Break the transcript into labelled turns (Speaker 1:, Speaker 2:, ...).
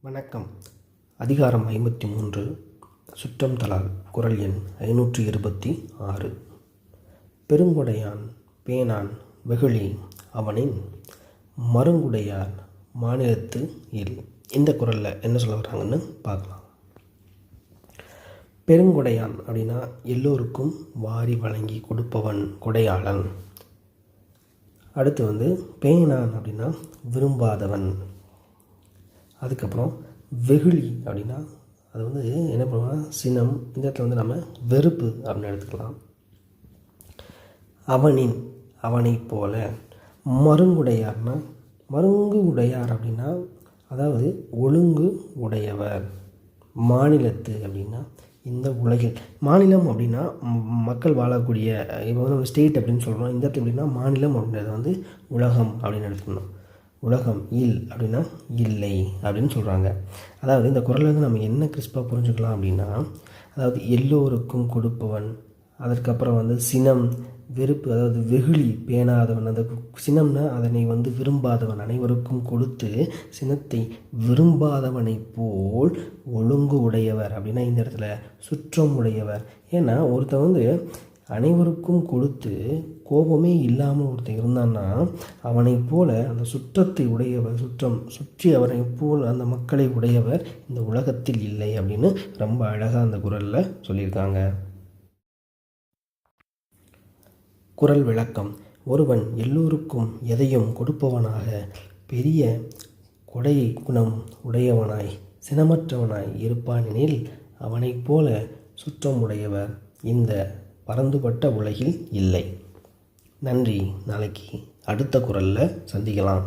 Speaker 1: வணக்கம். அதிகாரம் ஐம்பத்தி மூன்று சுற்றம் தலால் குரல் எண் ஐநூற்றி இருபத்தி ஆறு. பெருங்குடையான் பேனான் வெகுளி அவனின் மருங்குடையார் மாநிலத்து இல். இந்த குரலில் என்ன சொல்ல வர்றாங்கன்னு பார்க்கலாம். பெருங்குடையான் அப்படின்னா எல்லோருக்கும் வாரி வழங்கி கொடுப்பவன் கொடையாளன். அடுத்து வந்து பேனான் அப்படின்னா விரும்பாதவன். அதுக்கப்புறம் வெகுளி அப்படின்னா அது வந்து என்ன பண்ணுவோம்னா சினம் இந்த இடத்துல வந்து நம்ம வெறுப்பு அப்படின்னு எடுத்துக்கலாம். அவனின் அவனை போல மருங்குடையார்னா மருங்கு உடையார் அப்படின்னா அதாவது ஒழுங்கு உடையவர். மாநிலத்து அப்படின்னா இந்த உலகில். மாநிலம் அப்படின்னா மக்கள் வாழக்கூடிய இப்போ வந்து நம்ம ஸ்டேட் அப்படின்னு சொல்கிறோம் இந்த இடத்துல எப்படின்னா மாநிலம் அப்படின்றது வந்து உலகம் அப்படின்னு எடுத்துக்கணும். உலகம் இல் அப்படின்னா இல்லை அப்படின்னு சொல்கிறாங்க அதாவது இந்த குரல்ல வந்து நம்ம என்ன கிறிஸ்பாக புரிஞ்சுக்கலாம் அப்படின்னா அதாவது எல்லோருக்கும் கொடுப்பவன் அதற்கப்புறம் வந்து சினம் வெறுப்பு அதாவது வெகுளி பேணாதவன் அந்த சினம்னா அதனை வந்து விரும்பாதவன் அனைவருக்கும் கொடுத்து சினத்தை விரும்பாதவனைப் போல் ஒழுங்கு உடையவர் அப்படின்னா இந்த இடத்துல சுற்றம் உடையவர். ஏன்னா ஒருத்தன் வந்து அனைவருக்கும் கொடுத்து கோபமே இல்லாமல் ஒருத்தன் இருந்தான்னா அவனைப் போல அந்த சுற்றத்தை உடையவர் சுற்றம் சுற்றி அவனைப் போல் அந்த மக்களை உடையவர் இந்த உலகத்தில் இல்லை அப்படின்னு ரொம்ப அழகாக அந்த குரலில் சொல்லியிருக்காங்க. குரல் விளக்கம். ஒருவன் எல்லோருக்கும் எதையும் கொடுப்பவனாக பெரிய கொடை குணம் உடையவனாய் சினமற்றவனாய் இருப்பானெனில் அவனைப் போல சுற்றம் உடையவர் இந்த பரந்துபட்ட உலகில் இல்லை. நன்றி. நாளைக்கு அடுத்த குரலில் சந்திக்கலாம்.